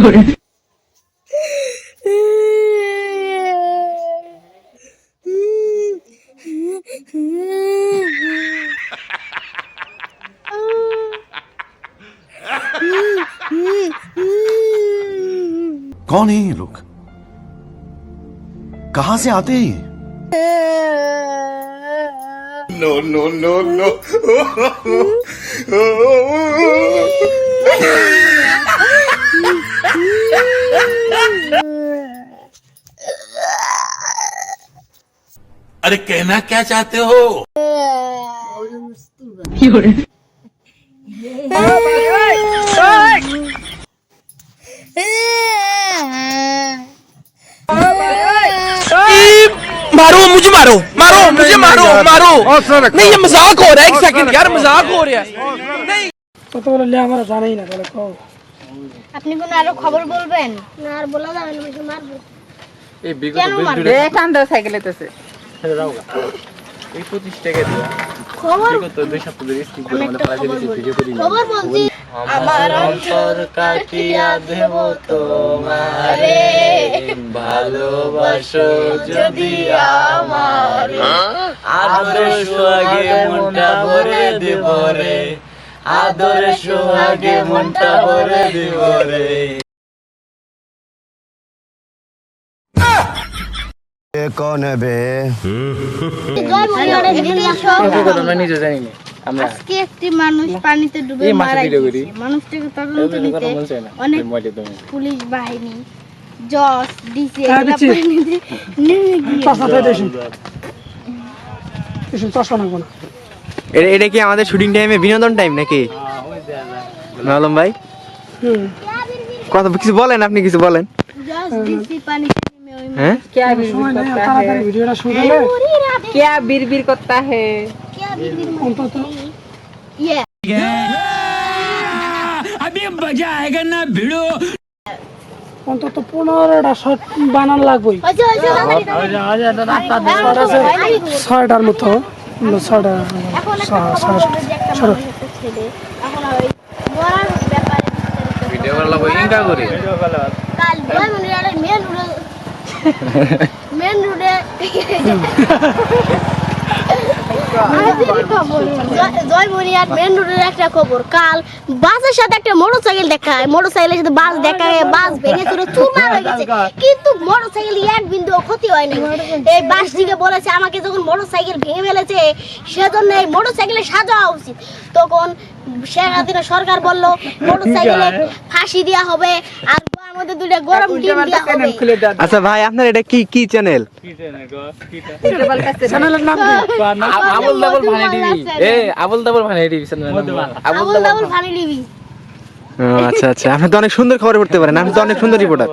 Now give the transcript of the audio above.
कौन है ये लोग? कहाँ से आते हैं ये? अरे कहना क्या चाहते हो मारो मुझे मारो मारो मुझे मारो मारो नहीं ये मजाक हो रहा है एक सेकंड यार मजाक हो रहा है नहीं কত বলে আমরা জানাই না তাহলে কও আপনি কোন আরো খবর বলবেন না আর বলা যাবে না বেশি মারবো এই বিগত কেন বিল মারবে? জুড়ে সাইকেল এতেছে এই পঁচিশ টাকা দিয়া খবর? দুই সপ্তাহ ধরে স্কিপ করে আমাদের পাড়া দিয়েছি ভিডিও করি খবর বলছি আমার অন্তর কাটিয়া দেব তোমারে। ভালোবাসো যদি আমারে। আদরে সোহাগে মনটা ভরে দেব রে। আদরে সোহাগে মনটা ভরে দেব রে। কো নেবে আজকে একটি মানুষ পানিতে ডুবে মারা গেছে মানুষটাকে তদন্ত নিতে অনেক পুলিশ বাহিনী জস ডিসি নেমে গিয়ে এটা কি আমাদের শুটিং টাইমে বিনোদন টাইম নাকি? নলম ভাই? কথা কিছু বলেন আপনি কিছু বলেন। নেমে ওই হ্যাঁ क्या बिर সময় নেই करता তাড়াতাড়ি है ভিডিওটা শুরু হলে क्या बिर बिर करता है क्या बिरबिर অন্তত ये অন্তত পনেরোটা শট বানান লাগবেই হয়েছে হয়েছে ছয়টার মতো ছয়টা এখন একটা ছ- খবর ছয়টা বলবো যে একটা সরো। মানুষ একটা ছেলে এখন ওই মরার ব্যাপারে বিস্তারিত ভিডিও করা লাগবে ইনকা করে কাল জয় মনিয়ারের মেন রোডে। মেন রোডে জয় মেন মোটরসাইকেল বাস ভেঙে বলেছে, আমাকে যখন ভেঙে ফেলেছে, সেজন্য এই মোটরসাইকেলে সাজাওয়া উচিত। তখন শেখ হাসিনা সরকার বলল, মোটরসাইকেলে ফাঁসি দেওয়া হবে আচ্ছা ভাই আপনার এটা কি কি চ্যানেল আবুল টিভি টিভি। আচ্ছা আচ্ছা। আপনি তো অনেক সুন্দর খবর পড়তে পারেন আপনি তো অনেক সুন্দর রিপোর্টার